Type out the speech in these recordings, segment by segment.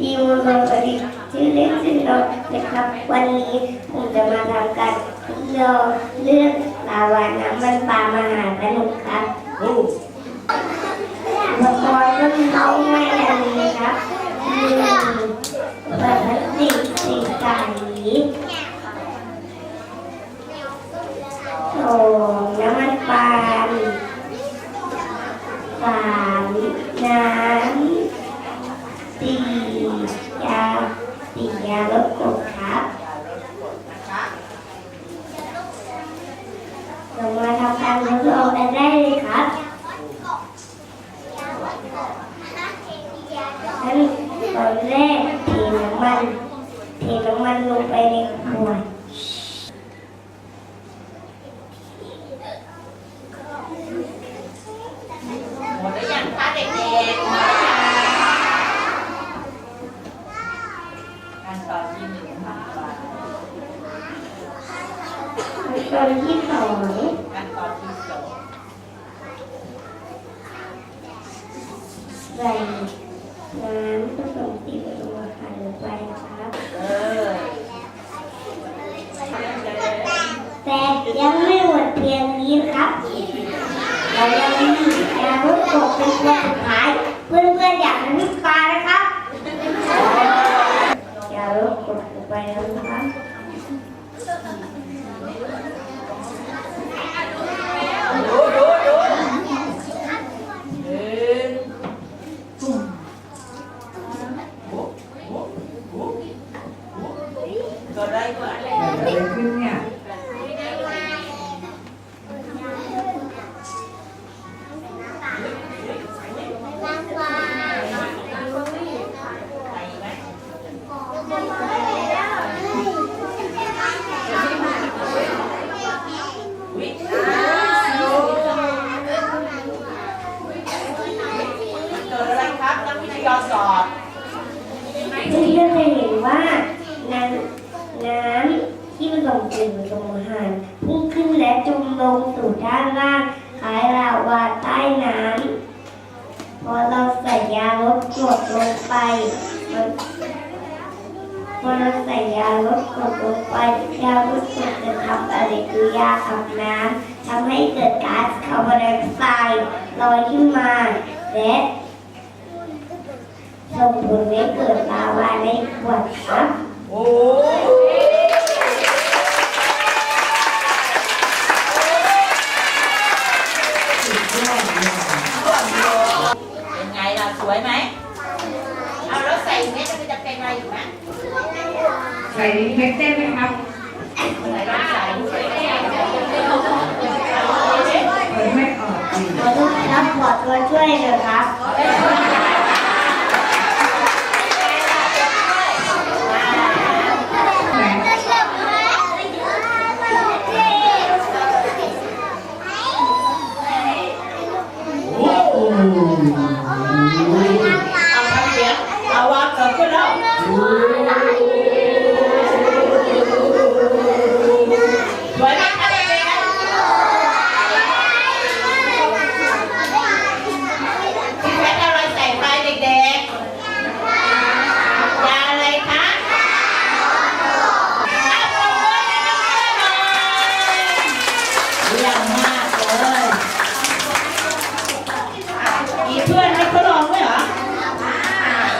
ทีมโรบริชื่อเล่นชื่อโรนะครับ วันนี้ผมจะมาทำการทดลองเลือกลาวาน้ำมันปลามหาสนุกครับโอ้อุปกรณ์ก็เข้าง่ายอันนี้ครับหนึ่งเปิดพลาสติกสีใสสองน้ำมันปาล์มสามน้ ตียาตียาลบกบครับลงมาทำการทดลองกันได้เลยครับขั้นตอนแรกเทน้ำมันเทน้ำมันลงไปในขวด หมดแล้วยังคะเด็กๆการ ตอนที่สองขั้นตอนที่สองใส่น้ำผสมสีผสมอาหารลงไปนะครับ เออแต่ยังไม่หมดเพียงนี้ครับเรายังมียาลดกรดเป็นตัวสุดท้าย เพื่อนๆอยากเป็นลูกปลานะครับยาลดกรดลงไปแล้วนะครับ ดูดูดูหนึ่งก็ได้กว่า เกิดอะไรขึ้นเนี่ย วิเกิดอะไรครับนักวิทยาศาสตร์เพื่อนๆจะเห็นว่าน้ำน้ำที่ผสมสีผสมอาหารพุ่งขึ้นและจมลงสู่ด้านล่างคล้ายลาวาใต้น้ำพอเราใส่ยาลดกรดลงไป มันพอเราใส่ยาลดกรดลงไปยาลดกรดจะทำปฏิกิริยากับน้ำทำให้เกิดก๊าซคาร์บอนไดออกไซด์ลอยขึ้นมาและส่งผลให้เกิดลาวาในขวดครับโอ้เป็นไงล่ะสวยไหม เอาแล้วใส่เม็ดมันจะเป็นอะไรอยู่ไหม ใส่เม็ดได้ไหมครับ ใส่ลองใส่ดูสิ เปิดไม่ออกอีก ขอทุกครับขอตัวช่วยหน่อยครับ ไหนโอ้โห เอาทำเสียงเอาวางเกิดขึ้นแล้วสวยไหมคะเด็กๆพี่แพทย์เอาอะไรใส่ไปเด็กๆยาอะไรคะเอาปรบมือให้น้องๆหน่อยเยี่ยมมากเลยมีเพื่อนให้เขาลองด้วยเหรอ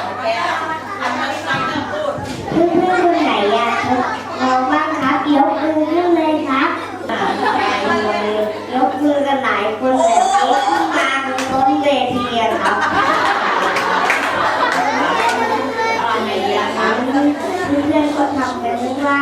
โอเคอันนั้นฟังนะพูด เพื่อนๆคนไหนอยากทดลองบ้างครับยกมือขึ้นเลยครับยกมือกันหลายคนแบบนี้ขึ้นมาบนต้นเวทีอะครับ อะไรอย่างเงี้ยเพื่อนๆก็ทำแบบนี้ว่า